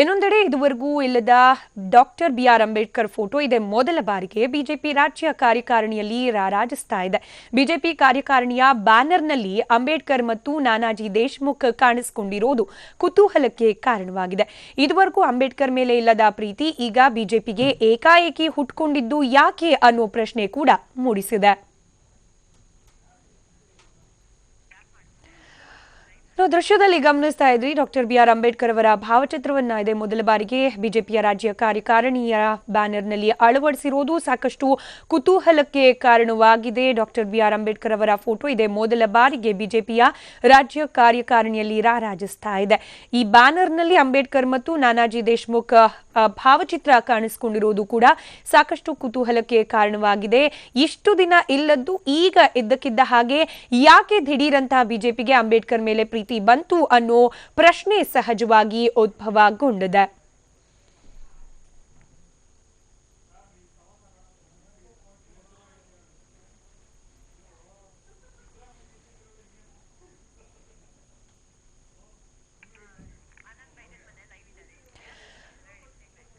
ಇನ್ನೊಂದೆಡೆ ಇದುವರೆಗೂ ಇಲ್ಲದ doctor B R Ambedkar photo ಇದೆ. ಮೊದಲ ಬಾರಿಗೆ ಬಿಜೆಪಿ ರಾಜ್ಯ ಕಾರ್ಯಕಾರಿಣಿಯಲ್ಲಿ ರಾರಾಜಿಸ್ತಾ ಇದೆ. ಬಿಜೆಪಿ ಕಾರ್ಯಕಾರಿಣಿಯ ಬ್ಯಾನರ್ನಲ್ಲಿ ಅಂಬೇಡ್ಕರ್ ಮತ್ತು ನಾನಾಜಿ ದೇಶ್ಮುಖ್ ಕಾಣಿಸಿಕೊಂಡಿರೋದು ಕುತೂಹಲಕ್ಕೆ ಕಾರಣವಾಗಿದೆ. ಇದುವರೆಗೂ ಅಂಬೇಡ್ಕರ್ ಮೇಲೆ ಇಲ್ಲದ ಪ್ರೀತಿ ಈಗ ಬಿಜೆಪಿಗೆ ಏಕಾಏಕಿ ಹುಟ್ಕೊಂಡಿದ್ದು ಯಾಕೆ ಅನ್ನೋ ಪ್ರಶ್ನೆ ಕೂಡ ಮೂಡಿಸಿದೆ. ನಾವು ದೃಶ್ಯದಲ್ಲಿ ಗಮನಿಸ್ತಾ ಇದ್ರಿ ಡಾಕ್ಟರ್ ಬಿ ಆರ್ ಅಂಬೇಡ್ಕರ್ ಅವರ ಭಾವಚಿತ್ರವನ್ನ ಇದೆ ಮೊದಲ ಬಾರಿಗೆ ಬಿಜೆಪಿಯ ರಾಜ್ಯ ಕಾರ್ಯಕಾರಿಣಿಯ ಬ್ಯಾನರ್ನಲ್ಲಿ ಅಳವಡಿಸಿರೋದು ಸಾಕಷ್ಟು ಕುತೂಹಲಕ್ಕೆ ಕಾರಣವಾಗಿದೆ. ಡಾಕ್ಟರ್ ಬಿ ಆರ್ ಅಂಬೇಡ್ಕರ್ ಅವರ ಫೋಟೋ ಇದೆ. ಮೊದಲ ಬಾರಿಗೆ ಬಿಜೆಪಿಯ ರಾಜ್ಯ ಕಾರ್ಯಕಾರಿಣಿಯಲ್ಲಿ ರಾರಾಜಿಸ್ತಾ ಇದೆ. ಈ ಬ್ಯಾನರ್ನಲ್ಲಿ ಅಂಬೇಡ್ಕರ್ ಮತ್ತು ನಾನಾಜಿ ದೇಶ್ಮುಖ್ ಭಾವಚಿತ್ರ ಕಾಣಿಸಿಕೊಂಡಿರುವುದು ಕೂಡ ಸಾಕಷ್ಟು ಕುತೂಹಲಕ್ಕೆ ಕಾರಣವಾಗಿದೆ. ಇಷ್ಟು ದಿನ ಇಲ್ಲದ್ದು ಈಗ ಇದ್ದಕ್ಕಿದ್ದ ಹಾಗೆ ಯಾಕೆ ದಿಢೀರಂತಹ ಬಿಜೆಪಿಗೆ ಅಂಬೇಡ್ಕರ್ ಮೇಲೆ ಪ್ರೀತಿ ಬಂತು ಅನ್ನೋ ಪ್ರಶ್ನೆ ಸಹಜವಾಗಿ ಉದ್ಭವಗೊಂಡಿದೆ.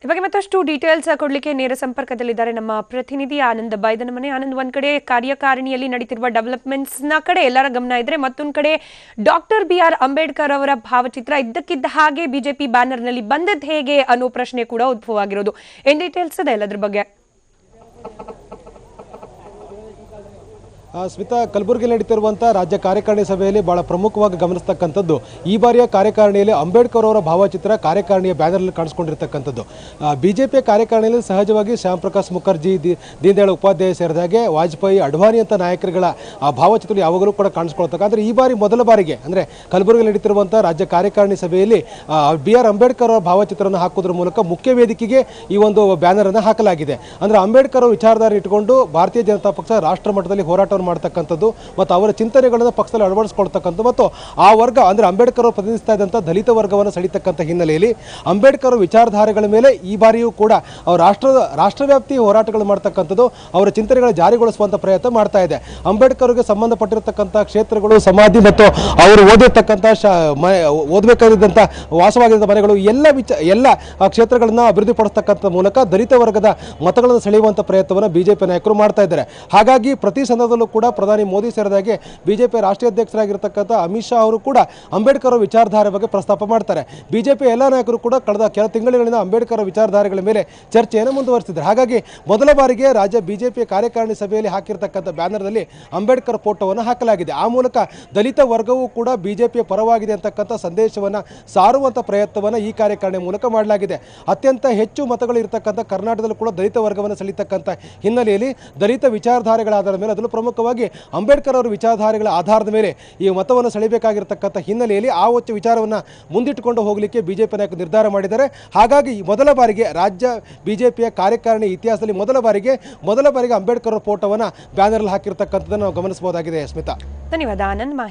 ಬಗ್ಗೆ ಮತ್ತಷ್ಟು ಡೀಟೇಲ್ಸ್ ಕೊಡಲಿಕ್ಕೆ ನೇರ ಸಂಪರ್ಕದಲ್ಲಿದ್ದಾರೆ ನಮ್ಮ ಪ್ರತಿನಿಧಿ ಆನಂದ್ ಬೈದನ ಮನೆ ಆನಂದ್, ಒಂದ್ ಕಡೆ ಕಾರ್ಯಕಾರಿಣಿಯಲ್ಲಿ ನಡೀತಿರುವ ಡೆವಲಪ್ಮೆಂಟ್ಸ್ನ ಕಡೆ ಎಲ್ಲರ ಗಮನ ಇದ್ರೆ ಮತ್ತೊಂದು ಕಡೆ ಡಾಕ್ಟರ್ ಬಿ ಆರ್ ಅಂಬೇಡ್ಕರ್ ಅವರ ಭಾವಚಿತ್ರ ಇದ್ದಕ್ಕಿದ್ದ ಹಾಗೆ ಬಿಜೆಪಿ ಬ್ಯಾನರ್ನಲ್ಲಿ ಬಂದದ್ದು ಹೇಗೆ ಅನ್ನೋ ಪ್ರಶ್ನೆ ಕೂಡ ಉದ್ಭವ ಆಗಿರೋದು ಏನ್ ಡೀಟೇಲ್ಸ್ ಇದೆ ಎಲ್ಲದ್ರ ಬಗ್ಗೆ. ಸ್ಮಿತಾ ಕಲಬುರಗಿಯಲ್ಲಿ ನಡೀತಿರುವಂಥ ರಾಜ್ಯ ಕಾರ್ಯಕಾರಿಣಿ ಸಭೆಯಲ್ಲಿ ಬಹಳ ಪ್ರಮುಖವಾಗಿ ಗಮನಿಸ್ತಕ್ಕಂಥದ್ದು. ಈ ಬಾರಿಯ ಕಾರ್ಯಕಾರಿಣಿಯಲ್ಲಿ ಅಂಬೇಡ್ಕರ್ ಅವರ ಭಾವಚಿತ್ರ ಕಾರ್ಯಕಾರಿಣಿಯ ಬ್ಯಾನರ್ನಲ್ಲಿ ಕಾಣಿಸ್ಕೊಂಡಿರ್ತಕ್ಕಂಥದ್ದು. ಬಿಜೆಪಿ ಕಾರ್ಯಕಾರಿಣಿಯಲ್ಲಿ ಸಹಜವಾಗಿ ಶ್ಯಾಮ್ ಪ್ರಕಾಶ್ ಮುಖರ್ಜಿ, ದಿ, ದೀನದಯಾಳ್ ಉಪಾಧ್ಯಾಯ ಸೇರಿದಾಗೆ ವಾಜಪೇಯಿ, ಅಡ್ವಾಣಿ ಅಂತ ನಾಯಕರುಗಳ ಆ ಭಾವಚಿತ್ರ ಯಾವಾಗಲೂ ಕೂಡ ಕಾಣಿಸ್ಕೊಳ್ತಕ್ಕ ಆದರೆ ಈ ಬಾರಿ ಮೊದಲ ಬಾರಿಗೆ, ಅಂದರೆ ಕಲಬುರಗಿಯಲ್ಲಿ ನಡೀತಿರುವಂಥ ರಾಜ್ಯ ಕಾರ್ಯಕಾರಿಣಿ ಸಭೆಯಲ್ಲಿ ಬಿ ಆರ್ ಅಂಬೇಡ್ಕರ್ ಅವರ ಭಾವಚಿತ್ರವನ್ನು ಹಾಕೋದ್ರ ಮೂಲಕ ಮುಖ್ಯ ವೇದಿಕೆಗೆ ಈ ಒಂದು ಬ್ಯಾನರನ್ನು ಹಾಕಲಾಗಿದೆ. ಅಂದರೆ ಅಂಬೇಡ್ಕರ್ ಅವರ ವಿಚಾರಧಾರೆ ಇಟ್ಟುಕೊಂಡು ಭಾರತೀಯ ಜನತಾ ಪಕ್ಷ ರಾಷ್ಟ್ರ ಮಟ್ಟದಲ್ಲಿ ಹೋರಾಟವನ್ನು ಮಾಡ್ತಕ್ಕಂಥದ್ದು ಮತ್ತು ಅವರ ಚಿಂತನೆಗಳನ್ನು ಪಕ್ಷದಲ್ಲಿ ಅಳವಡಿಸ್ಕೊಳ್ತಕ್ಕಂಥ ಮತ್ತು ಆ ವರ್ಗ ಅಂದರೆ ಅಂಬೇಡ್ಕರ್ ಅವರು ಪ್ರತಿನಿಧಿಸ್ತಾ ಇದ್ದಂಥ ದಲಿತ ವರ್ಗವನ್ನು ಸೆಳೀತಕ್ಕಂಥ ಹಿನ್ನೆಲೆಯಲ್ಲಿ ಅಂಬೇಡ್ಕರ್ ವಿಚಾರಧಾರೆಗಳ ಮೇಲೆ ಈ ಬಾರಿಯೂ ಕೂಡ ಅವರು ರಾಷ್ಟ್ರ ರಾಷ್ಟ್ರವ್ಯಾಪ್ತಿ ಹೋರಾಟಗಳು ಮಾಡ್ತಕ್ಕಂಥದ್ದು ಅವರ ಚಿಂತನೆಗಳ ಜಾರಿಗೊಳಿಸುವಂಥ ಪ್ರಯತ್ನ ಮಾಡ್ತಾ ಇದೆ. ಅಂಬೇಡ್ಕರ್ಗೆ ಸಂಬಂಧಪಟ್ಟಿರತಕ್ಕಂಥ ಕ್ಷೇತ್ರಗಳು, ಸಮಾಧಿ ಮತ್ತು ಅವರು ಓದಿರ್ತಕ್ಕಂಥ ಶ ಮ ಓದಬೇಕಾಗಿದ್ದಂಥ ವಾಸವಾಗಿದ್ದ ಮನೆಗಳು ಎಲ್ಲ ವಿಚ, ಎಲ್ಲ ಕ್ಷೇತ್ರಗಳನ್ನು ಅಭಿವೃದ್ಧಿಪಡಿಸ್ತಕ್ಕಂಥ ಮೂಲಕ ದಲಿತ ವರ್ಗದ ಮತಗಳನ್ನು ಸೆಳೆಯುವಂಥ ಪ್ರಯತ್ನವನ್ನು ಬಿಜೆಪಿ ನಾಯಕರು ಮಾಡ್ತಾ ಇದ್ದಾರೆ. ಹಾಗಾಗಿ ಪ್ರತಿ ಸಂದರ್ಭದಲ್ಲೂ ಕೂಡ ಪ್ರಧಾನಿ ಮೋದಿ ಸೇರಿದಾಗೆ ಬಿಜೆಪಿ ರಾಷ್ಟ್ರೀಯ ಅಧ್ಯಕ್ಷರಾಗಿರ್ತಕ್ಕಂಥ ಅಮಿತ್ ಶಾ ಅವರು ಕೂಡ ಅಂಬೇಡ್ಕರ್ ವಿಚಾರಧಾರೆ ಬಗ್ಗೆ ಪ್ರಸ್ತಾಪ ಮಾಡ್ತಾರೆ. ಬಿಜೆಪಿ ಎಲ್ಲ ನಾಯಕರು ಕೂಡ ಕಳೆದ ಕೆಲ ತಿಂಗಳುಗಳಿಂದ ಅಂಬೇಡ್ಕರ್ ವಿಚಾರಧಾರೆಗಳ ಮೇಲೆ ಚರ್ಚೆಯನ್ನು ಮುಂದುವರಿಸಿದ್ದಾರೆ. ಹಾಗಾಗಿ ಮೊದಲ ಬಾರಿಗೆ ರಾಜ್ಯ ಬಿಜೆಪಿ ಕಾರ್ಯಕಾರಿಣಿ ಸಭೆಯಲ್ಲಿ ಹಾಕಿರ್ತಕ್ಕಂಥ ಬ್ಯಾನರ್ನಲ್ಲಿ ಅಂಬೇಡ್ಕರ್ ಫೋಟೋವನ್ನು ಹಾಕಲಾಗಿದೆ. ಆ ಮೂಲಕ ದಲಿತ ವರ್ಗವೂ ಕೂಡ ಬಿಜೆಪಿಯ ಪರವಾಗಿದೆ ಅಂತಕ್ಕಂಥ ಸಂದೇಶವನ್ನು ಸಾರುವಂಥ ಪ್ರಯತ್ನವನ್ನು ಈ ಕಾರ್ಯಕಾರಿಣಿ ಮೂಲಕ ಮಾಡಲಾಗಿದೆ. ಅತ್ಯಂತ ಹೆಚ್ಚು ಮತಗಳು ಇರತಕ್ಕಂಥ ಕರ್ನಾಟಕದಲ್ಲೂ ಕೂಡ ದಲಿತ ವರ್ಗವನ್ನು ಸೆಳೀತಕ್ಕಂಥ ಹಿನ್ನೆಲೆಯಲ್ಲಿ ದಲಿತ ವಿಚಾರಧಾರೆಗಳ ಆಧಾರದ ಮೇಲೆ ಅದರಲ್ಲೂ ಪ್ರಮುಖವಾಗಿ ಅಂಬೇಡ್ಕರ್ ಅವರ ವಿಚಾರಧಾರೆಗಳ ಆಧಾರದ ಮೇಲೆ ಈ ಮತವನ್ನು ಸೆಳೆಯಬೇಕಾಗಿರತಕ್ಕಂಥ ಹಿನ್ನೆಲೆಯಲ್ಲಿ ಆ ಒಚ್ಚ ವಿಚಾರವನ್ನು ಮುಂದಿಟ್ಟುಕೊಂಡು ಹೋಗಲಿಕ್ಕೆ ಬಿಜೆಪಿ ನಾಯಕರು ನಿರ್ಧಾರ ಮಾಡಿದ್ದಾರೆ. ಹಾಗಾಗಿ ಮೊದಲ ಬಾರಿಗೆ ರಾಜ್ಯ ಬಿಜೆಪಿಯ ಕಾರ್ಯಕಾರಿಣಿ ಇತಿಹಾಸದಲ್ಲಿ ಮೊದಲ ಬಾರಿಗೆ ಮೊದಲ ಬಾರಿಗೆ ಅಂಬೇಡ್ಕರ್ ಅವರ ಫೋಟೋವನ್ನು ಬ್ಯಾನರ್ಲ್ಲಿ ಹಾಕಿರ್ತಕ್ಕಂಥದ್ದನ್ನು ನಾವು ಗಮನಿಸಬಹುದಾಗಿದೆ. ಸ್ಮಿತಾ. ಧನ್ಯವಾದ. ಆನಂದ್